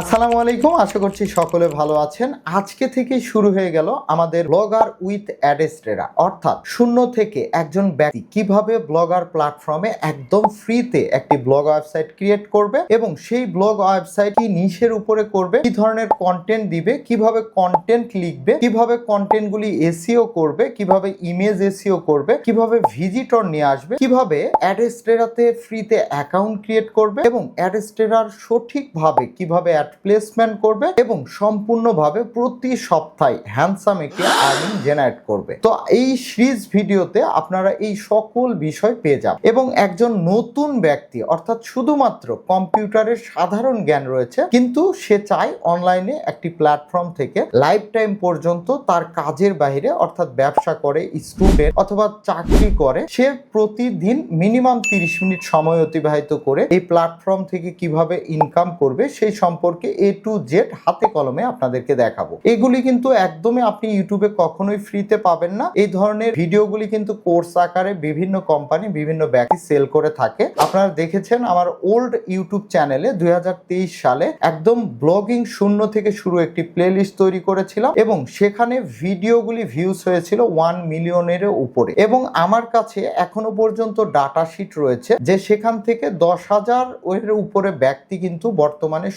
আসসালামু আলাইকুম, আশা করছি সকলে ভালো আছেন। আজকে থেকে শুরু হয়ে গেল আমাদের ব্লগার উইথ অ্যাডেস্ট্রেরা অর্থাৎ শূন্য থেকে একজন ব্যক্তি কীভাবে ব্লগার প্ল্যাটফর্মে একদম ফ্রিতে একটি ব্লগ ওয়েবসাইট ক্রিয়েট করবে এবং সেই ব্লগ ওয়েবসাইট কি নিশের উপরে করবে, কি ধরনের কন্টেন্ট দিবে, কীভাবে কন্টেন্ট লিখবে, কীভাবে কন্টেন্টগুলি এসিও করবে, কীভাবে ইমেজ এসিও করবে, কীভাবে ভিজিটর নিয়ে আসবে, কীভাবে অ্যাডেস্ট্রেরাতে ফ্রিতে অ্যাকাউন্ট ক্রিয়েট করবে এবং অ্যাডেস্ট্রেরার সঠিকভাবে কীভাবে অ্যাড প্লেসমেন্ট করবে এবং সম্পূর্ণভাবে প্রতি সপ্তাহে হ্যান্ডসাম একটি আর্নিং জেনারেট করবে। তো এই সিরিজ ভিডিওতে আপনারা এই সকল বিষয় পেয়ে যাবেন এবং একজন নতুন ব্যক্তি, অর্থাৎ শুধুমাত্র কম্পিউটারের সাধারণ জ্ঞান রয়েছে, কিন্তু সে চায় অনলাইনে একটি প্ল্যাটফর্ম থেকে লাইফ টাইম পর্যন্ত তার কাজের বাইরে অর্থাৎ ব্যবসা করে স্টুডেন্ট অথবা চাকরি করে, সে প্রতিদিন মিনিমাম তিরিশ মিনিট সময় অতিবাহিত করে এই প্ল্যাটফর্ম থেকে কীভাবে ইনকাম করবে সেই সম্পর্কে এ টু জেড হাতে কলমে আপনাদেরকে দেখাবো। এগুলি কিন্তু একদমই আপনি ইউটিউবে কখনোই ফ্রিতে পাবেন না। এই ধরনের ভিডিওগুলি কিন্তু কোর্স আকারে বিভিন্ন কোম্পানি বিভিন্ন ব্যক্তি সেল করে থাকে। আপনারা দেখেছেন আমার ওল্ড ইউটিউব চ্যানেলে দুই হাজার তেইশ সালে একদম ব্লগিং শূন্য থেকে শুরু একটি প্লেলিস্ট তৈরি করেছিলাম এবং সেখানে ভিডিওগুলি ভিউজ হয়েছিল ওয়ান মিলিয়নের উপরে। এবং আমার কাছে এখনও পর্যন্ত ডাটা শিট রয়েছে যে সেখান থেকে দশ হাজার এর উপরে ব্যক্তি কিন্তু বর্তমানে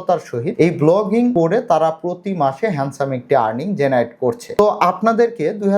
সফলতার সহিত এই ব্লগিং করে তারা প্রতি মাসে হ্যান্ডসাম একটি আর্নিং জেনারেট করছে। তো আপনাদেরকে দুই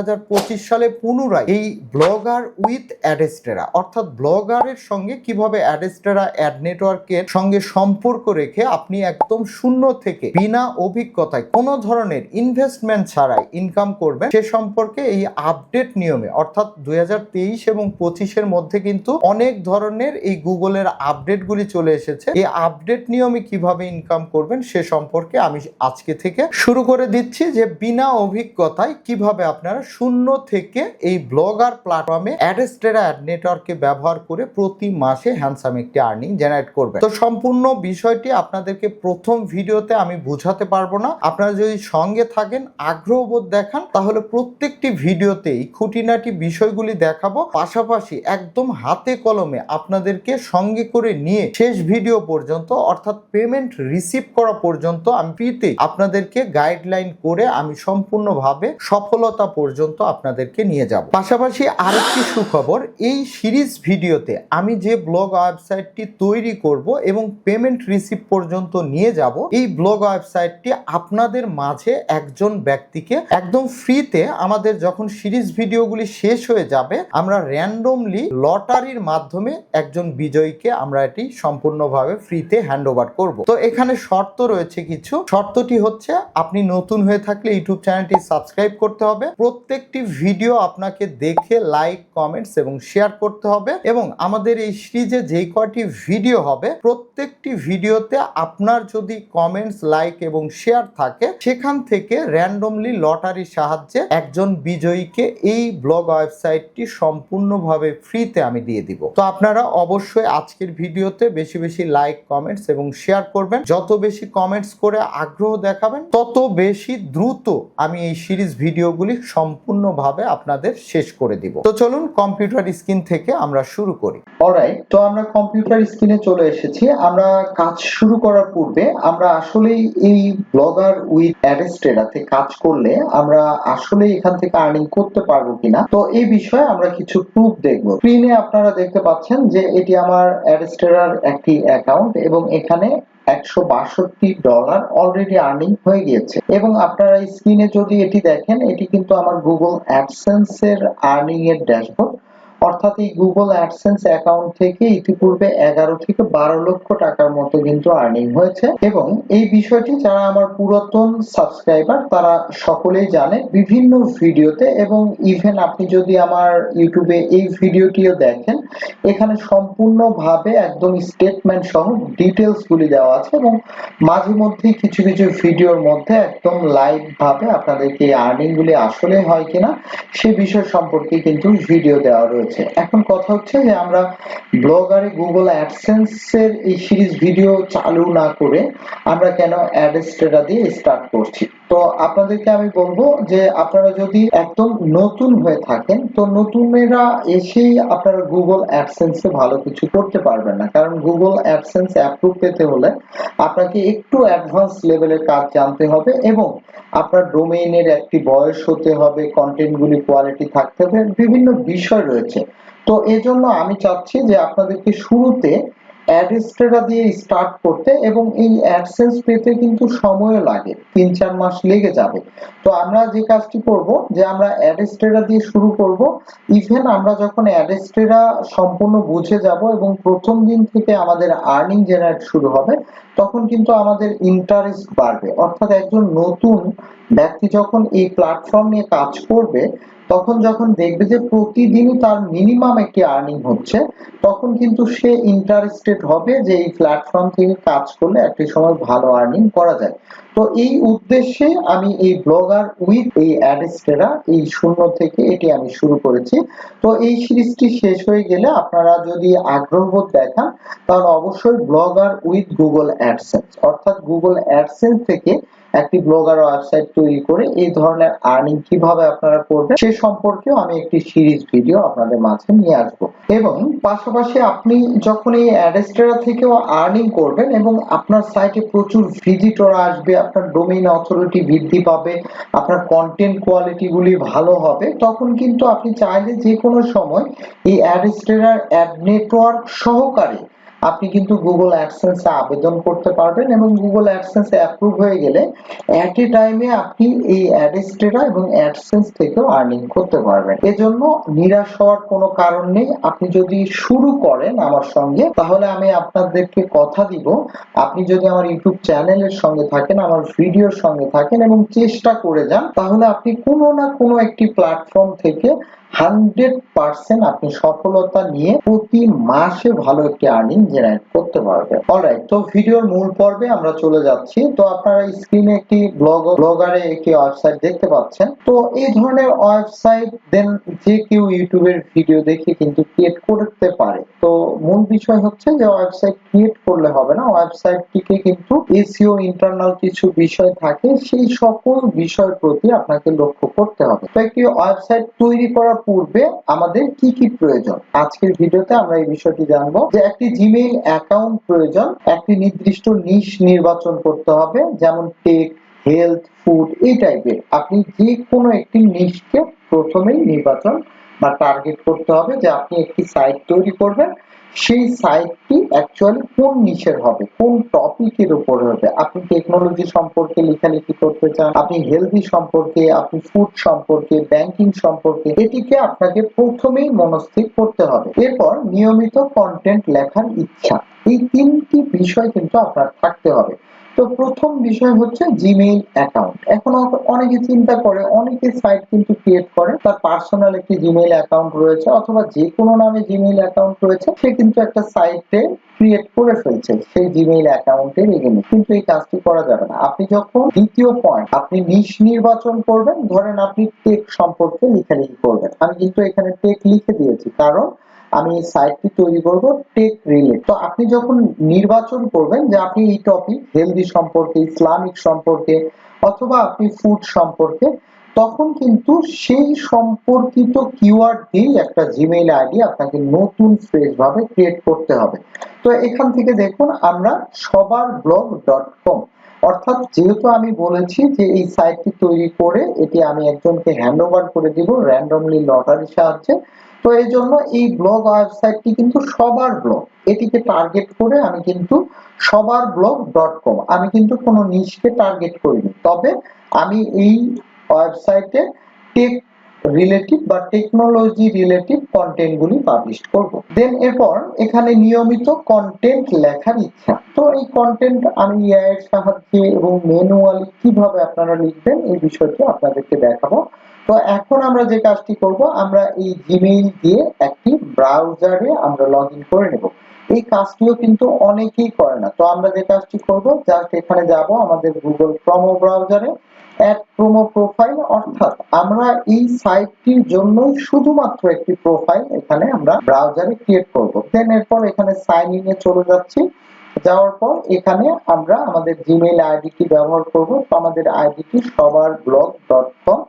সালে পুনরায় এই ব্লগার উইথ অ্যাডেস্টেরা, অর্থাৎ ব্লগারের সঙ্গে কীভাবে অ্যাডেস্টেরা অ্যাড নেটওয়ার্কের সঙ্গে সম্পর্ক রেখে আপনি একদম শূন্য থেকে বিনা অভিজ্ঞতায় কোনো ধরনের ইনভেস্টমেন্ট ছাড়াই ইনকাম করবেন, সে সম্পর্কে এই আপডেট নিয়মে, অর্থাৎ দুই হাজার তেইশ এবং পঁচিশের মধ্যে কিন্তু অনেক ধরনের এই গুগলের আপডেটগুলি চলে এসেছে। এই আপডেট নিয়মে কীভাবে ইনকাম করবেন, সে সম্পর্কে আমি আজকে থেকে শুরু করে দিচ্ছি যে বিনা অভিজ্ঞতায় কীভাবে আপনারা শূন্য থেকে এই ব্লগার প্ল্যাটফর্মে অ্যাডেস্টেরা অ্যাড নেটওয়ার্ককে ব্যবহার করে প্রতি মাসে হ্যান্ডসাম একটি আর্নিং জেনারেট করবেন। তো সম্পূর্ণ বিষয়টি আপনাদেরকে প্রথম ভিডিওতে আমি বুঝাতে পারব না। আপনারা যদি সঙ্গে থাকেন, আগ্রহ বোধ দেখান, তাহলে প্রত্যেকটি ভিডিওতেই খুঁটিনাটি বিষয়গুলি দেখাবো। পাশাপাশি একদম হাতে কলমে আপনাদেরকে সঙ্গে করে নিয়ে শেষ ভিডিও পর্যন্ত, অর্থাৎ পেমেন্ট রিসিভ করা পর্যন্ত আমি ফ্রিতে আপনাদেরকে গাইডলাইন করে আমি সম্পূর্ণভাবে সফলতা পর্যন্ত আপনাদেরকে নিয়ে যাব। পাশাপাশি আরেকটি সুখবর, এই সিরিজ ভিডিওতে আমি যে ব্লগ ওয়েবসাইটটি তৈরি করব এবং পেমেন্ট রিসিভ পর্যন্ত নিয়ে যাব, এই ব্লগ ওয়েবসাইটটি আপনাদের মাঝে একজন ব্যক্তিকে একদম ফ্রিতে আমাদের যখন সিরিজ ভিডিওগুলি শেষ হয়ে যাবে, আমরা র্যান্ডমলি লটারির মাধ্যমে একজন বিজয়ীকে আমরা এটি সম্পূর্ণভাবে ফ্রিতে হ্যান্ড ওভার করব। তো এখানে শর্ত রয়েছে কিছু। শর্তটি হচ্ছে আপনি নতুন হয়ে থাকলে ইউটিউব চ্যানেলটি সাবস্ক্রাইব করতে হবে। প্রত্যেকটি ভিডিও আপনাকে দেখে, লাইক, কমেন্টস এবং শেয়ার করতে হবে এবং আমাদের এই সিরিজে যেই কয়টি ভিডিও হবে, প্রত্যেকটি ভিডিওতে আপনার যদি কমেন্টস, লাইক এবং শেয়ার থাকে, সেখান থেকে র্যান্ডমলি লটারির সাহায্যে একজন বিজয়ীকে এই ব্লগ ওয়েবসাইটটি সম্পূর্ণভাবে ফ্রিতে আমি দিয়ে দিব। তো আপনারা অবশ্যই আজকের ভিডিওতে বেশি বেশি লাইক, কমেন্টস এবং শেয়ার করবেন। যত বেশি কমেন্টস করে আগ্রহ দেখাবেন, তত বেশি দ্রুত আমি এই সিরিজ ভিডিওগুলি সম্পূর্ণভাবে আপনাদের শেষ করে দিব। তো চলুন কম্পিউটার স্ক্রিন থেকে আমরা শুরু করি। অলরাইট তো আমরা কম্পিউটার স্ক্রিনে চলে এসেছি। আমরা কাজ শুরু করার পূর্বে আমরা আসলেই এই ব্লগার উইথ অ্যাডেস্টেরাতে কাজ করলে আমরা আসলে এখান থেকে আর্নিং করতে পারব কিনা? তো এই বিষয়ে আমরা কিছু প্রুফ দেখব। স্ক্রিনে আপনারা দেখতে পাচ্ছেন যে এটি আমার অ্যাডেস্টেরার একটি অ্যাকাউন্ট এবং এখানে একশো বাষট্টি ডলার অলরেডি আর্নিং হয়ে গিয়েছে। এবং আপনারা স্ক্রিনে যদি এটি দেখেন, এটি কিন্তু আমার গুগল অ্যাপসেন্স এর আর্নিং এর ড্যাশবোর্ড অর্থাৎ এই গুগল অ্যাডসেন্স অ্যাকাউন্ট থেকে ইতিপূর্বে এগারো থেকে বারো লক্ষ টাকার মতো কিন্তু আর্নিং হয়েছে। এবং এই বিষয়টি যারা আমার পুরাতন সাবস্ক্রাইবার তারা সকলেই জানে বিভিন্ন ভিডিওতে এবং ইভেন আপনি যদি আমার ইউটিউবে এই ভিডিওটিও দেখেন, এখানে সম্পূর্ণভাবে একদম স্টেটমেন্ট সহ ডিটেলস গুলি দেওয়া আছে এবং মাঝে মধ্যে কিছু কিছু ভিডিওর মধ্যে একদম লাইভ ভাবে আপনাদেরকে এই আর্নিং গুলি আসলে হয় কিনা, সে বিষয় সম্পর্কে কিন্তু ভিডিও দেওয়া রয়েছে। এখন কথা হচ্ছে যে আমরা ব্লগারে গুগল অ্যাডসেন্স এই সিরিজ ভিডিও চালু না করে আমরা কেন অ্যাডেস্টেরা দিয়ে স্টার্ট করছি? তো আপনাদেরকে আমি বলব যে আপনারা যদি একদম নতুন হয়ে থাকেন, তো নতুনেরা এসেই আপনারা গুগল অ্যাডসেন্সে ভালো কিছু করতে পারবেন না। কারণ গুগল অ্যাডসেন্স অ্যাপ্রুভ পেতে হলে আপনাকে একটু অ্যাডভান্স লেভেলের কাজ জানতে হবে এবং আপনার ডোমেইনের একটি বয়স হতে হবে কন্টেন্টগুলি কোয়ালিটি থাকতে হবে, বিভিন্ন বিষয় রয়েছে। তো এজন্য আমি চাচ্ছি যে আপনাদেরকে শুরুতে অ্যাডস্টেরা দিয়ে স্টার্ট করতে এবং এই অ্যাডসেন্স পেতে কিন্তু সময় লাগে, তিন চার মাস লেগে যাবে। তো আমরা যে কাজটি করব, যে আমরা অ্যাডস্টেরা দিয়ে শুরু করব ইভেন আমরা যখন অ্যাডস্টেরা সম্পূর্ণ বুঝে যাব এবং প্রথম দিন থেকে আমাদের আর্নিং জেনারেট শুরু হবে, তখন কিন্তু আমাদের ইন্টারেস্ট বাড়বে। অর্থাৎ একজন নতুন ব্যক্তি যখন এই প্ল্যাটফর্ম নিয়ে কাজ করবে তখন যখন দেখবে যে প্রতিদিনই তার মিনিমাম একটি আর্নিং হচ্ছে, তখন কিন্তু সে ইন্টারেস্টেড হবে যে এই প্ল্যাটফর্ম থেকে কাজ করলে একটি সময় ভালো আর্নিং করা যায়। তো এই উদ্দেশ্যে আমি এই ব্লগার উইথ এই অ্যাডস্টেরা এই শূন্য থেকে এটি আমি শুরু করেছি। তো এই সিরিজটি শেষ হয়ে গেলে আপনারা যদি আগ্রহবোধ দেখান, তাহলে অবশ্যই ব্লগার উইথ গুগল অ্যাডসেন্স অর্থাৎ গুগল অ্যাডসেন্স থেকে একটি ব্লগার ওয়েবসাইট তৈরি করে এই ধরনের আর্নিং কীভাবে আপনারা করবেন, সে সম্পর্কেও আমি একটি সিরিজ ভিডিও আপনাদের মাঝে নিয়ে আসব। এবং পাশাপাশি আপনি যখন এই অ্যাডেস্টেরা থেকেও আর্নিং করবেন এবং আপনার সাইটে প্রচুর ভিজিটর আসবে, আপনার ডোমেইন অথরিটি বৃদ্ধি পাবে, আপনার কন্টেন্ট কোয়ালিটি গুলি ভালো হবে, তখন কিন্তু আপনি চাইলে যে কোনো সময় এই অ্যাডেস্টেরার অ্যাড নেটওয়ার্ক সহকারে আপনি কিন্তু গুগল অ্যাডসেন্সে আবেদন করতে পারবেন এবং গুগল অ্যাডসেন্সে অ্যাপ্রুভ হয়ে গেলে এট এ টাইমে আপনি এই অ্যাডেস্টেরা এবং অ্যাডসেন্স থেকেও আর্নিং করতে পারবেন। এজন্য নিরাশ হওয়ার কোনো কারণ নেই। আপনি যদি শুরু করেন আমার সঙ্গে, তাহলে আমি আপনাদেরকে কথা দিব। আপনি যদি আমার ইউটিউব চ্যানেলের সঙ্গে থাকেন, আমার ভিডিওর সঙ্গে থাকেন এবং চেষ্টা করে যান, তাহলে আপনি কোনো না কোনো একটি প্ল্যাটফর্ম থেকে হান্ড্রেড পার্সেন্ট আপনি সফলতা নিয়ে প্রতি মাসে ভালো একটি আর্নিং জেনারেট করতে পারবেন। অলরাইট তো ভিডিওর মূল পর্বে আমরা চলে যাচ্ছি। তো আপনারা স্ক্রিনে একটি ব্লগ ব্লগারে একটি ওয়েবসাইট দেখতে পাচ্ছেন। তো এই ধরনের ওয়েবসাইট দেন যে কেউ ইউটিউবের ভিডিও দেখে কিন্তু ক্রিয়েট করতে পারে। তো মূল বিষয় হচ্ছে যে ওয়েবসাইট ক্রিয়েট করলে হবে না। ওয়েবসাইটটিকে কিন্তু এসিও ইন্টারনাল কিছু বিষয় থাকে, সেই সকল বিষয়ের প্রতি আপনাকে লক্ষ্য করতে হবে। তো একটি ওয়েবসাইট তৈরি করার পূর্বে আমাদের কি কি প্রয়োজন? আজকের ভিডিওতে আমরা এই বিষয়টি জানব যে একটি জিমেইল অ্যাকাউন্ট প্রয়োজন, একটি নির্দিষ্ট নিশ নির্বাচন করতে হবে, যেমন টেক হেলথ ফুড এই টাইপের আপনি যে কোনো একটি নিশকে প্রথমেই নির্বাচন বা টার্গেট করতে হবে যে আপনি একটি সাইট তৈরি করবেন। সেই সাইটটি অ্যাকচুয়ালি কোন নিশের হবে? কোন টপিকের উপর হবে? আপনি টেকনোলজি সম্পর্কে লেখালেখি করতে চান, আপনি হেলদি সম্পর্কে, আপনি ফুড সম্পর্কে ব্যাংকিং সম্পর্কে, এটিকে আপনাকে প্রথমেই মনস্থির করতে হবে। এরপর নিয়মিত কন্টেন্ট লেখার ইচ্ছা। এই তিনটি বিষয় কিন্তু আপনার থাকতে হবে। তো প্রথম বিষয় হচ্ছে জিমেইল অ্যাকাউন্ট এখন অনেকে চিন্তা করে, অনেকে সাইট কিন্তু ক্রিয়েট করে। তার পার্সোনাল একটি জিমেইল অ্যাকাউন্ট রয়েছে, অথবা যে কোনো নামে জিমেইল অ্যাকাউন্ট রয়েছে, সে কিন্তু একটা সাইটে ক্রিয়েট করে ফেলছে, সেই জিমেইল অ্যাকাউন্টের এগেনে। কিন্তু এই কাজটি করা যাবে না। আপনি যখন দ্বিতীয় পয়েন্ট আপনি নিশ নির্বাচন করবেন, ধরেন আপনি টেক সম্পর্কে লেখালেখি করবেন। আমি কিন্তু এখানে টেক লিখে দিয়েছি, কারণ আমি সাইটটি তৈরি করব টেক রিলেট তো আপনি যখন নির্বাচন করবেন যে আপনি এই টপিক হেলদি সম্পর্কে, ইসলামিক সম্পর্কে অথবা আপনি ফুড সম্পর্কে, তখন কিন্তু সেই সম্পর্কিত কিওয়ার্ড দিয়ে একটা জিমেইল আইডি আপনাকে নতুন ফ্রেশ ভাবে ক্রিয়েট করতে হবে। তো এখান থেকে দেখুন আমরা সবার ব্লগ ডট কম অর্থাৎ যেহেতু আমি বলেছি যে এই সাইটটি তৈরি করে এটি আমি একজনকে হ্যান্ড ওভার করে দিব র্যান্ডমলি লটারির সাহায্যে, তো এই জন্য এই ব্লগ ওয়েবসাইটটি কিন্তু সবার ব্লগ এটিকে টার্গেট করে আমি কিন্তু সবার ব্লগ ডট কম আমি কিন্তু কোনো নিশকে টার্গেট করিনি। তবে আমি এই ওয়েবসাইটে টেক রিলেটিভ বা টেকনোলজি রিলেটিভ কন্টেন্ট গুলি পাবলিশ করব। দেন এরপর এখানে নিয়মিত কন্টেন্ট লেখার ইচ্ছা। তো এই কন্টেন্ট আমি এআই সাহায্যে এবং ম্যানুয়ালি কীভাবে আপনারা লিখবেন এই বিষয়টি আপনাদেরকে দেখাবো। তো এখন আমরা যে কাজটি করব, আমরা এই জিমেইল দিয়ে একটি ব্রাউজারে আমরা লগ করে নেব। এই কাজটিও কিন্তু অনেকেই করে না। তো আমরা যে কাজটি করব জাস্ট এখানে যাব আমাদের গুগল ক্রোম ব্রাউজারে অ্যাড প্রোমো প্রোফাইল অর্থাৎ আমরা এই সাইটটির জন্যই শুধুমাত্র একটি প্রোফাইল এখানে আমরা ব্রাউজারে ক্রিয়েট করব। দেন এরপর এখানে সাইন ইন এ চলে যাচ্ছি। যাওয়ার পর এখানে আমরা আমাদের জিমেইল আইডিটি ব্যবহার করব। আমাদের আইডিটি সবার ব্লগ ডট কম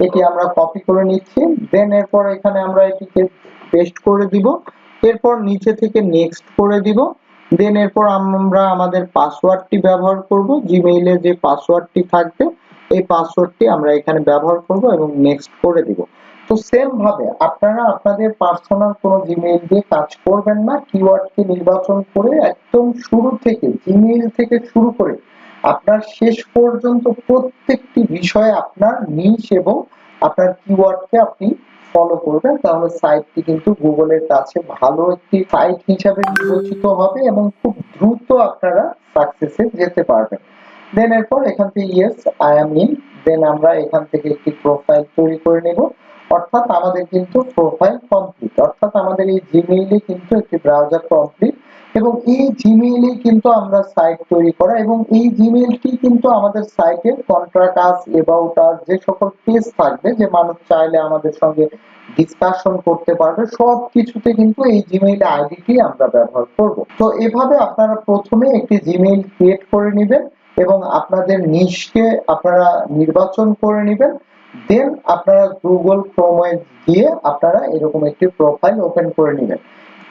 এটি আমরা কপি করে নিচ্ছি। দেন এরপর এখানে আমরা এটিকে পেস্ট করে দিব। এরপর নিচে থেকে নেক্সট করে দিব। দেন এরপর আমরা আমাদের পাসওয়ার্ডটি ব্যবহার করব। জিমেইলে যে পাসওয়ার্ডটি থাকবে এই পাসওয়ার্ডটি আমরা এখানে ব্যবহার করব এবং নেক্সট করে দিব। তো সেম ভাবে আপনারা আপনাদের পার্সোনাল কোনো জিমেইল দিয়ে কাজ করবেন না কিওয়ার্ডকে নির্বাচন করে একদম শুরু থেকে জিমেইল থেকে শুরু করে আপনার শেষ পর্যন্ত প্রত্যেকটি বিষয়ে আপনার নিশ এবং আপনার কিওয়ার্ডকে আপনি ফলো করবেন। তাহলে সাইটটি কিন্তু গুগলের কাছে ভালো একটি সাইট হিসাবে বিবেচিত হবে এবং খুব দ্রুত আপনারা সাকসেসে যেতে পারবেন। দেন এরপর এখান থেকে yes I am in then আমরা এখান থেকে একটি প্রোফাইল তৈরি করে নেব। অর্থাৎ আমাদের কিন্তু প্রোফাইল কমপ্লিট অর্থাৎ আমাদের এই জিমেইলে কিন্তু একটি ব্রাউজার কমপ্লিট এবং এই জিমেইলে কিন্তু আমরা সাইট তৈরি করা। এবং এই জিমেইলটি কিন্তু আমাদের সাইটের কন্ট্রাক্ট আস এবাউট আস যে সকল পেজ থাকবে, যে মানুষ চাইলে আমাদের সঙ্গে ডিসকাশন করতে পারবে, সব কিছুতে কিন্তু এই জিমেইল আইডিটি আমরা ব্যবহার করব। তো এভাবে আপনারা প্রথমে একটি জিমেইল ক্রিয়েট করে নেবেন। এবং আপনাদের নিশকে আপনারা নির্বাচন করে নেবেন দেন আপনারা গুগল ক্রোমে গিয়ে আপনারা এরকম একটি প্রোফাইল ওপেন করে নেবেন।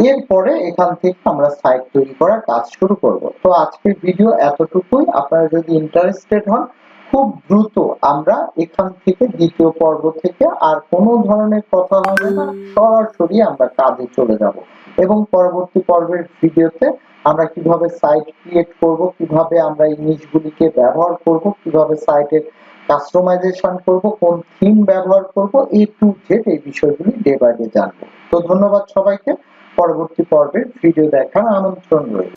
এরপরে এখান থেকে আমরা সাইট তৈরি করার কাজ শুরু করব। তো আজকের ভিডিও এতটুকুই। আপনারা যদি ইন্টারেস্টেড হন, খুব দ্রুত আমরা এখান থেকে দ্বিতীয় পর্ব থেকে আর কোনো ধরনের কথা হবে না, সরাসরি আমরা কাজে চলে যাব। এবং পরবর্তী পর্বের ভিডিওতে আমরা কীভাবে সাইট ক্রিয়েট করব, কীভাবে আমরা এই নিশগুলিকে ব্যবহার করব, কীভাবে সাইটের কাস্টমাইজেশন করব, কোন থিম ব্যবহার করব এই টু জেড এই বিষয়গুলি ডে বাই ডে জানব। তো ধন্যবাদ সবাইকে। পরবর্তী পর্বের ভিডিও দেখার আমন্ত্রণ রইল।